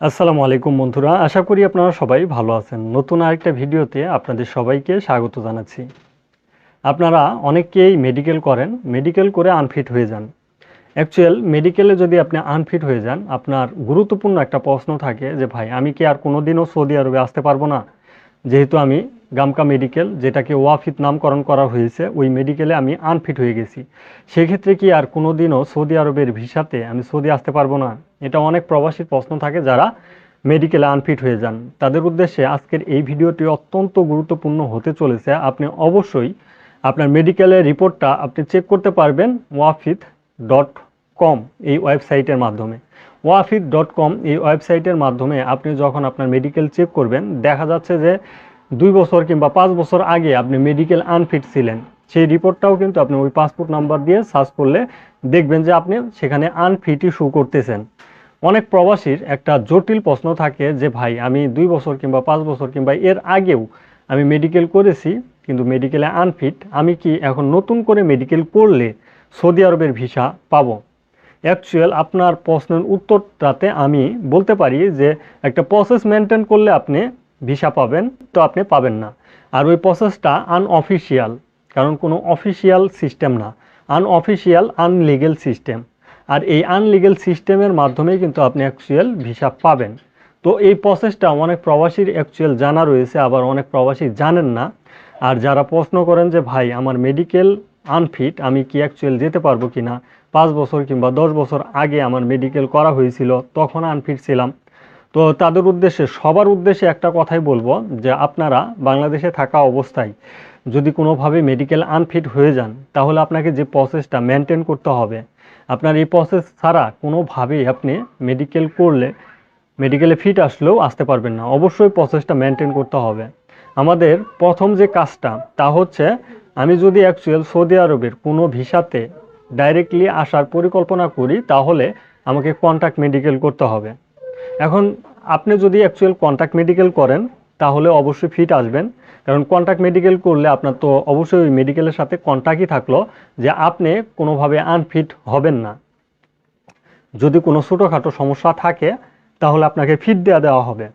আসসালামু আলাইকুম বন্ধুরা, আশা করি আপনারা সবাই ভালো আছেন। নতুন আরেকটা ভিডিওতে আপনাদের সবাইকে স্বাগত জানাচ্ছি। আপনারা অনেকেই মেডিকেল করেন মেডিকেল করে আনফিট হয়ে যান। অ্যাকচুয়াল মেডিকেলে যদি আপনি আনফিট হয়ে যান, আপনার গুরুত্বপূর্ণ একটা প্রশ্ন থাকে যে, ভাই, আমি কি আর কোনো দিনও সৌদি আরবে আসতে পারব না? যেহেতু আমি গামকা মেডিকেল যেটাকে ওয়াফিত নামকরণ করা হয়েছে, ওই মেডিকেলে আমি আনফিট হয়ে গেছি। সেক্ষেত্রে কি আর কোনো দিনও সৌদি আরবের ভিসাতে আমি সৌদি আসতে পারব না? এটা অনেক প্রবাসীর প্রশ্ন থাকে যারা মেডিকেলে আনফিট হয়ে যান। তাদের উদ্দেশ্যে আজকের এই ভিডিওটি অত্যন্ত গুরুত্বপূর্ণ হতে চলেছে। আপনি অবশ্যই আপনার মেডিকেলের রিপোর্টটা আপনি চেক করতে পারবেন ওয়াফিত ডট কম এই ওয়েবসাইটের মাধ্যমে। ওয়াফিদ ডট কম এই ওয়েবসাইটের মাধ্যমে আপনি যখন আপনার মেডিকেল চেক করবেন, দেখা যাচ্ছে যে দুই বছর কিংবা পাঁচ বছর আগে আপনি মেডিকেল আনফিট ছিলেন। সেই রিপোর্টটাও কিন্তু আপনি ওই পাসপোর্ট নাম্বার দিয়ে সার্চ করলে দেখবেন যে আপনি সেখানে আনফিটই শো করতেছেন। অনেক প্রবাসীর একটা জটিল প্রশ্ন থাকে যে, ভাই, আমি দুই বছর কিংবা পাঁচ বছর কিংবা এর আগেও আমি মেডিকেল করেছি, কিন্তু মেডিকেলে আনফিট আমি কি এখন নতুন করে মেডিকেল করলে সৌদি আরবের ভিসা পাবো? অ্যাকচুয়াল আপনার প্রশ্নের উত্তরটাতে আমি বলতে পারি যে, একটা প্রসেস মেনটেন করলে আপনি ভিসা পাবেন, তো আপনি পাবেন না। আর ওই প্রসেসটা আনঅফিসিয়াল কারণ কোনো অফিসিয়াল সিস্টেম না। Unofficial, unlegal system. আর এই আনলিগেল সিস্টেমের মাধ্যমে কিন্তু আপনি অ্যাকচুয়াল ভিসা পাবেন। তো এই প্রসেসটা অনেক প্রবাসীর অ্যাকচুয়াল জানা রয়েছে, আবার অনেক প্রবাসী জানেন না। আর যারা প্রশ্ন করেন যে, ভাই, আমার মেডিকেল আনফিট আমি কি অ্যাকচুয়াল যেতে পারব কি না? পাঁচ বছর কিংবা দশ বছর আগে আমার মেডিকেল করা হয়েছিল, তখন আনফিট ছিলাম। তো তাদের উদ্দেশ্যে, সবার উদ্দেশ্যে একটা কথাই বলব যে, আপনারা বাংলাদেশে থাকা অবস্থায় যদি কোনোভাবে মেডিকেল আনফিট হয়ে যান, তাহলে আপনাকে যে প্রসেসটা মেনটেন করতে হবে, আপনার এই প্রসেস ছাড়া কোনোভাবেই আপনি মেডিকেল করলে মেডিকেলে ফিট আসলেও আসতে পারবেন না। অবশ্যই প্রসেসটা মেনটেন করতে হবে। আমাদের প্রথম যে কাজটা, তা হচ্ছে আমি যদি অ্যাকচুয়াল সৌদি আরবের কোনো ভিসাতে ডাইরেক্টলি আসার পরিকল্পনা করি, তাহলে আমাকে কন্ট্যাক্ট মেডিকেল করতে হবে। এখন আপনি যদি অ্যাকচুয়াল কন্ট্যাক্ট মেডিকেল করেন তাহলে অবশ্যই ফিট আসবেন। কারণ কন্ট্যাক্ট মেডিকেল করলে আপনার তো অবশ্যই ওই মেডিকেলের সাথে কন্ট্যাক্টই থাকল যে আপনি কোনোভাবে আনফিট হবেন না। যদি কোনো ছোটোখাটো সমস্যা থাকে, তাহলে আপনাকে ফিট দেওয়া দেওয়া হবে।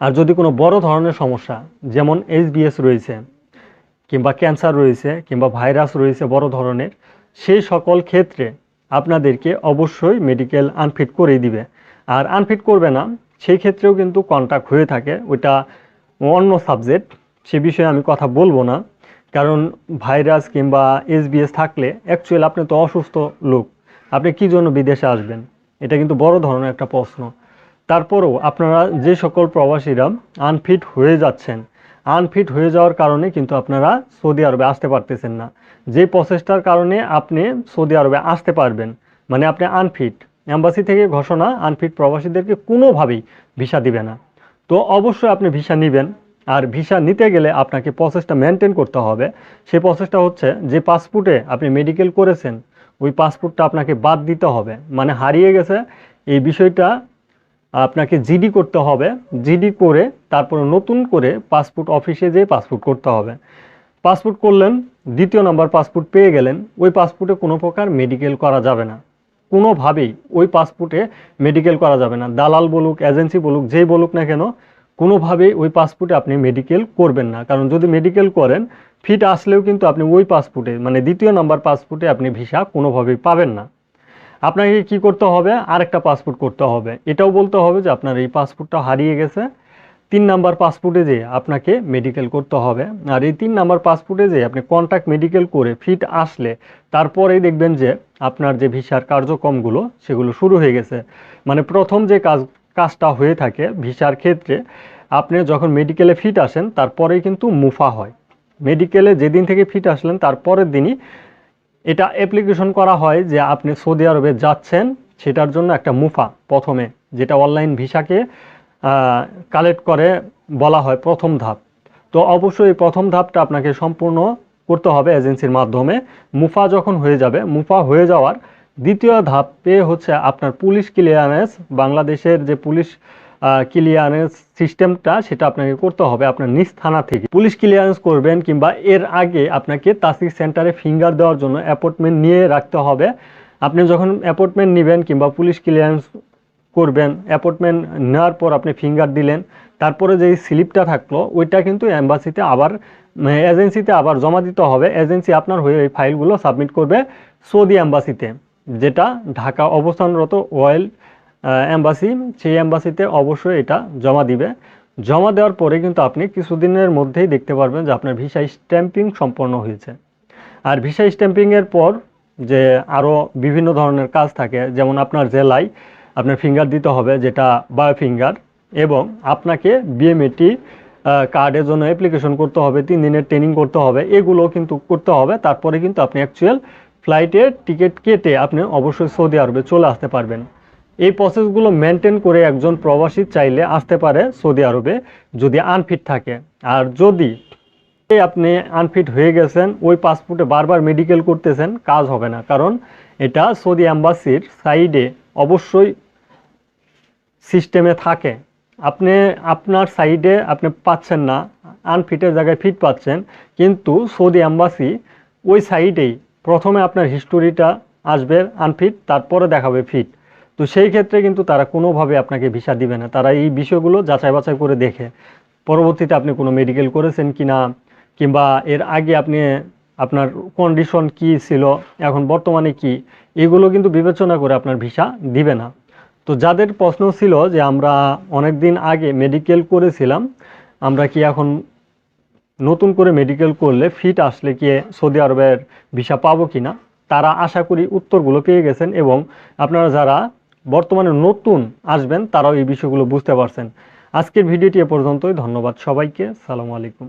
আর যদি কোনো বড় ধরনের সমস্যা, যেমন এইচবিএস রয়েছে, কিংবা ক্যান্সার রয়েছে, কিংবা ভাইরাস রয়েছে বড় ধরনের, সেই সকল ক্ষেত্রে আপনাদেরকে অবশ্যই মেডিকেল আনফিট করেই দিবে। আর আনফিট করবে না সেই ক্ষেত্রেও কিন্তু কন্ট্যাক্ট হয়ে থাকে। ওইটা অন্য সাবজেক্ট সে বিষয়ে আমি কথা বলব না। কারণ ভাইরাস কিংবা এসবিএস থাকলে অ্যাকচুয়ালি আপনি তো অসুস্থ লোক। আপনি কী জন্য বিদেশে আসবেন? এটা কিন্তু বড় ধরনের একটা প্রশ্ন। তারপরেও আপনারা যে সকল প্রবাসীরা আনফিট হয়ে যাচ্ছেন আনফিট হয়ে যাওয়ার কারণে কিন্তু আপনারা সৌদি আরবে আসতে পারতেছেন না। যে প্রসেসটার কারণে আপনি সৌদি আরবে আসতে পারবেন মানে আপনি আনফিট অ্যাম্বাসি থেকে ঘোষণা, আনফিট প্রবাসীদেরকে কোনোভাবেই ভিসা দিবে না। তো অবশ্যই আপনি ভিসা নেবেন, আর ভিসা নিতে গেলে আপনাকে প্রসেসটা মেনটেন করতে হবে। সেই প্রসেসটা হচ্ছে যে পাসপোর্টে আপনি মেডিকেল করেছেন, ওই পাসপোর্টটা আপনাকে বাদ দিতে হবে। মানে হারিয়ে গেছে, এই বিষয়টা আপনাকে জিডি করতে হবে। জিডি করে তারপরে নতুন করে পাসপোর্ট অফিসে যেয়ে পাসপোর্ট করতে হবে। পাসপোর্ট করলেন, দ্বিতীয় নাম্বার পাসপোর্ট পেয়ে গেলেন, ওই পাসপোর্টে কোনো প্রকার মেডিকেল করা যাবে না। কোনোভাবেই ওই পাসপোর্টে মেডিকেল করা যাবে না। দালাল বলুক এজেন্সি বলুক, যেই বলুক না কেন, কোনোভাবেই ওই পাসপোর্টে আপনি মেডিকেল করবেন না। কারণ যদি মেডিকেল করেন ফিট আসলেও কিন্তু আপনি ওই পাসপোর্টে মানে দ্বিতীয় নাম্বার পাসপোর্টে আপনি ভিসা কোনোভাবেই পাবেন না। আপনাকে কি করতে হবে? আরেকটা পাসপোর্ট করতে হবে। এটাও বলতে হবে যে আপনার এই পাসপোর্টটা হারিয়ে গেছে। তিন নাম্বার পাসপোর্টে যে আপনাকে মেডিকেল করতে হবে। আর এই তিন নাম্বার পাসপোর্টে যে আপনি কন্ট্যাক্ট মেডিকেল করে ফিট আসলে তারপরেই দেখবেন যে আপনার যে ভিসার কার্যক্রমগুলো সেগুলো শুরু হয়ে গেছে। মানে প্রথম যে কাজ, কাজটা হয়ে থাকে ভিসার ক্ষেত্রে, আপনি যখন মেডিকেলে ফিট আসেন তারপরেই কিন্তু মুফা হয়। মেডিকেলে যেদিন থেকে ফিট আসলেন তারপরের দিনই এটা অ্যাপ্লিকেশন করা হয় যে আপনি সৌদি আরবে যাচ্ছেন, সেটার জন্য একটা মুফা প্রথমে, যেটা অনলাইন ভিসাকে কালেক্ট করে বলা হয় প্রথম ধাপ। তো অবশ্যই প্রথম ধাপটা আপনাকে সম্পূর্ণ করতে হবে এজেন্সির মাধ্যমে। মুফা যখন হয়ে যাবে, মুফা হয়ে যাওয়ার দ্বিতীয় ধাপে হচ্ছে আপনার পুলিশ ক্লিয়ারেন্স বাংলাদেশের যে পুলিশ ক্লিয়ারেন্স সিস্টেমটা সেটা আপনাকে করতে হবে আপনার নিজ থানা থেকে। পুলিশ ক্লিয়ারেন্স করবেন কিংবা এর আগে আপনাকে তাসিক সেন্টারে ফিঙ্গার দেওয়ার জন্য অ্যাপয়েন্টমেন্ট নিয়ে রাখতে হবে। আপনি যখন অ্যাপয়েন্টমেন্ট নেবেন কিংবা পুলিশ ক্লিয়ারেন্স করবেন অ্যাপয়েন্টমেন্ট নেওয়ার পর আপনি ফিঙ্গার দিলেন, তারপরে যে স্লিপটা থাকল, ওইটা কিন্তু অ্যাম্বাসিতে আবার এজেন্সিতে আবার জমা দিতে হবে এজেন্সি আপনার হয়ে এই ফাইলগুলো সাবমিট করবে সৌদি অ্যাম্বাসিতে যেটা ঢাকা অবস্থানরত ওয়েল অ্যাম্বাসি সেই অ্যাম্বাসিতে অবশ্যই এটা জমা দিবে। জমা দেওয়ার পরে কিন্তু আপনি কিছুদিনের মধ্যেই দেখতে পারবেন যে আপনার ভিসা স্ট্যাম্পিং সম্পন্ন হয়েছে। আর ভিসা স্ট্যাম্পিংয়ের পর যে আরও বিভিন্ন ধরনের কাজ থাকে, যেমন আপনার জেলায় আপনার ফিঙ্গার দিতে হবে, যেটা বায়ো ফিঙ্গার এবং আপনাকে বিএমএটি কার্ডের জন্য অ্যাপ্লিকেশন করতে হবে, তিন দিনের ট্রেনিং করতে হবে, এগুলো কিন্তু করতে হবে, তারপরে কিন্তু আপনি অ্যাকচুয়াল ফ্লাইটের টিকিট কেটে আপনি অবশ্যই সৌদি আরবে চলে আসতে পারবেন। এই প্রসেসগুলো মেনটেন করে একজন প্রবাসী চাইলে আসতে পারে সৌদি আরবে যদি আনফিট থাকে। আর যদি আপনি আনফিট হয়ে গেছেন, ওই পাসপোর্টে বারবার মেডিকেল করতেছেন, কাজ হবে না, কারণ এটা সৌদি অ্যাম্বাসির সাইডে অবশ্যই সিস্টেমে থাকে। আপনি আপনার সাইডে আপনি পাচ্ছেন না আনফিটের জায়গায় ফিট পাচ্ছেন, কিন্তু সৌদি অ্যাম্বাসি ওই সাইডেই প্রথমে আপনার হিস্টোরিটা আসবে আনফিট তারপরে দেখাবে ফিট তো সেই ক্ষেত্রে কিন্তু তারা কোনোভাবে আপনাকে ভিসা দিবে না। তারা এই বিষয়গুলো যাচাই বাছাই করে দেখে। পরবর্তীতে আপনি কোনো মেডিকেল করেছেন কি না কিংবা এর আগে আপনি আপনার কন্ডিশন কি ছিল, এখন বর্তমানে কি এগুলো কিন্তু বিবেচনা করে আপনার ভিসা দিবে না। তো যাদের প্রশ্ন ছিল যে আমরা অনেক দিন আগে মেডিকেল করেছিলাম, আমরা কি এখন নতুন করে মেডিকেল করলে ফিট আসলে কি সৌদি আরবের ভিসা পাবো কি না তারা আশা করি উত্তরগুলো পেয়ে গেছেন এবং আপনারা যারা বর্তমানে নতুন আসবেন, তারাও এই বিষয়গুলো বুঝতে পারছেন। আজকের ভিডিওটি এ পর্যন্তই, ধন্যবাদ সবাইকে, সালামু আলাইকুম।